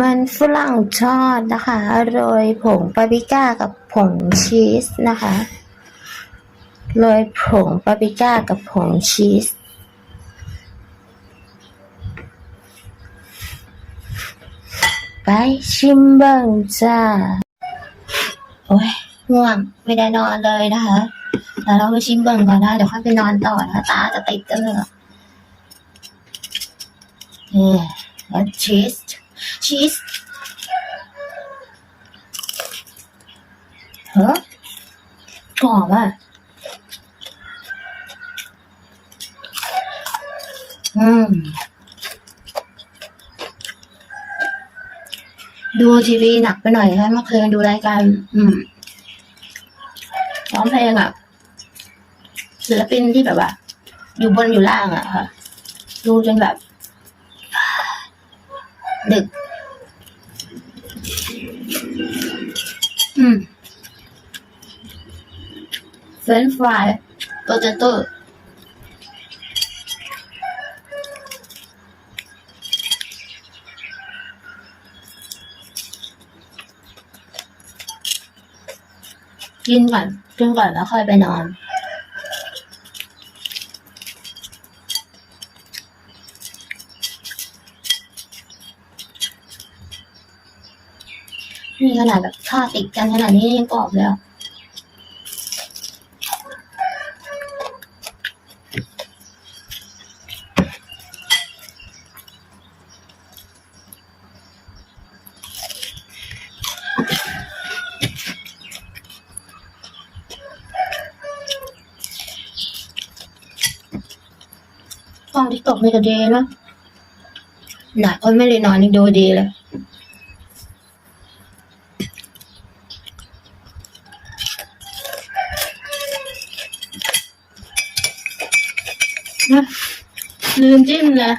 มันฝรั่งทอดนะคะโรยผงปาปริก้ากับผงชีสนะคะโรยผงปาปริก้ากับผงชีส ไปชิมเบิ่งจ้า โอ้ยง่วงไม่ได้นอนเลยนะคะแล้วเราไปชิมเบิ่งก่อนนะเดี๋ยวค่อยไปนอนต่อนะตาจะติดกันเลยนี่แล้วชีส ชีสเฮ้กรอบอะอืม ดูทีวีหนักไปหน่อยค่ะเมื่อคืนดูรายการ อืมร้องเพลงอะศิลปินที่แบบว่า อยู่บนอยู่ล่างอะค่ะ ดูจนแบบ ดึก อืมเฟรนฟรายโปเตโต้กินก่อนกินก่อนแล้วค่อยไปนอน นี่ขนาดแบบทอดติดกันขนาดนี้ยังกรอบเลยอะห้องที่ตกนี่ก็ดีนะหนาคนไม่ได้นอนนี่ดูดีเลย Nandun na.